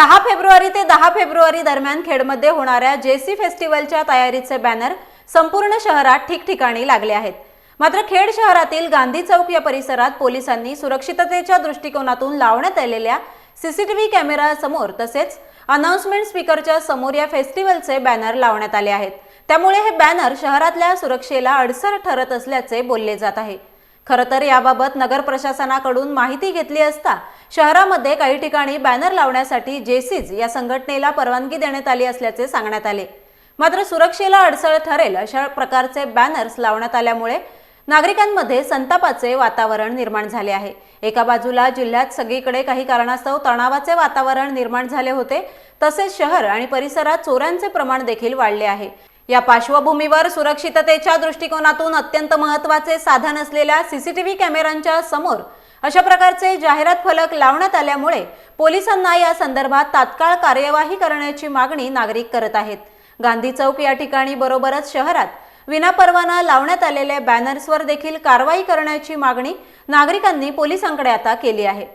सहा फेब्रुवारी ते दहा फेब्रुवारी दरम्यान खेडमध्ये होणाऱ्या जेसी फेस्टिवलच्या तयारीचे बॅनर संपूर्ण शहरात ठिकठिकाणी लागले आहेत. मात्र खेड शहरातील गांधी चौक या परिसरात पोलिसांनी सुरक्षिततेच्या दृष्टिकोनातून लावण्यात आलेल्या सीसीटीव्ही कॅमेरासमोर तसेच अनाउन्समेंट स्पीकरच्या समोर या फेस्टिवलचे बॅनर लावण्यात आले आहेत. त्यामुळे हे बॅनर शहरातल्या सुरक्षेला अडसर ठरत असल्याचे बोलले जात आहे. खरं तर याबाबत नगर प्रशासनाकडून माहिती घेतली असता शहरामध्ये काही ठिकाणी बॅनर लावण्यासाठी जेसीज या संघटनेला परवानगी देण्यात आली असल्याचे सांगण्यात आले. मात्र सुरक्षेला अडसळ ठरेल अशा प्रकारचे बॅनर्स लावण्यात आल्यामुळे नागरिकांमध्ये संतापाचे वातावरण निर्माण झाले आहे. एका बाजूला जिल्ह्यात सगळीकडे काही कारणास्तव तणावाचे वातावरण निर्माण झाले होते तसेच शहर आणि परिसरात चोऱ्यांचे प्रमाण देखील वाढले आहे. या पार्श्वभूमीवर सुरक्षिततेच्या दृष्टिकोनातून अत्यंत महत्त्वाचे साधन असलेल्या सीसीटीव्ही कॅमेऱ्यांच्या समोर अशा प्रकारचे जाहिरात फलक लावण्यात आल्यामुळे पोलिसांना या संदर्भात तात्काळ कार्यवाही करण्याची मागणी नागरिक करत आहेत. गांधी चौक या ठिकाणी बरोबरच शहरात विनापरवाना लावण्यात आलेल्या बॅनर्सवर देखील कारवाई करण्याची मागणी नागरिकांनी पोलिसांकडे आता केली आहे.